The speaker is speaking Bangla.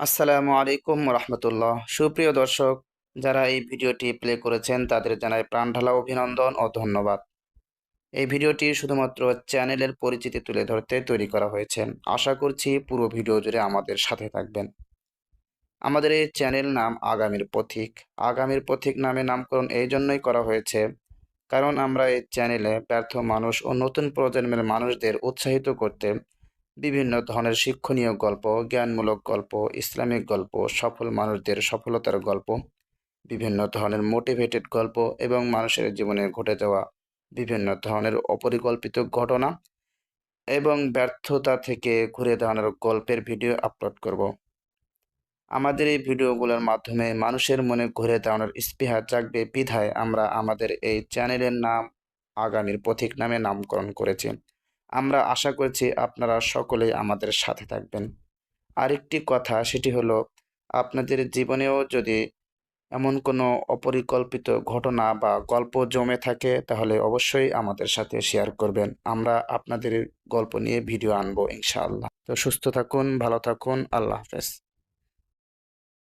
আসসালামু আলাইকুম রহমতুল্লাহ সুপ্রিয় দর্শক, যারা এই ভিডিওটি প্লে করেছেন, তাদের জানাই প্রাণঢালা অভিনন্দন ও ধন্যবাদ। এই ভিডিওটি শুধুমাত্র চ্যানেলের পরিচিতি তুলে ধরতে তৈরি করা হয়েছে। আশা করছি পুরো ভিডিও জুড়ে আমাদের সাথে থাকবেন। আমাদের এই চ্যানেল নাম আগামীর পথিক। আগামীর পথিক নামে নামকরণ এই জন্যই করা হয়েছে কারণ আমরা এই চ্যানেলে ব্যর্থ মানুষ ও নতুন প্রজন্মের মানুষদের উৎসাহিত করতে বিভিন্ন ধরনের শিক্ষণীয় গল্প, জ্ঞানমূলক গল্প, ইসলামিক গল্প, সফল মানুষদের সফলতার গল্প, বিভিন্ন ধরনের মোটিভেটেড গল্প এবং মানুষের জীবনে ঘটে যাওয়া বিভিন্ন ধরনের অপরিকল্পিত ঘটনা এবং ব্যর্থতা থেকে ঘুরে দাঁড়ানোর গল্পের ভিডিও আপলোড করব। আমাদের এই ভিডিওগুলোর মাধ্যমে মানুষের মনে ঘুরে দাঁড়ানোর স্পৃহা জাগবে বিধায় আমরা আমাদের এই চ্যানেলের নাম আগামীর পথিক নামে নামকরণ করেছি। আমরা আশা করছি আপনারা সকলেই আমাদের সাথে থাকবেন। আরেকটি কথা, সেটি হল আপনাদের জীবনেও যদি এমন কোনো অপরিকল্পিত ঘটনা বা গল্প জমে থাকে, তাহলে অবশ্যই আমাদের সাথে শেয়ার করবেন। আমরা আপনাদের গল্প নিয়ে ভিডিও আনব ইনশাআল্লাহ। তো সুস্থ থাকুন, ভালো থাকুন, আল্লাহ হাফেজ।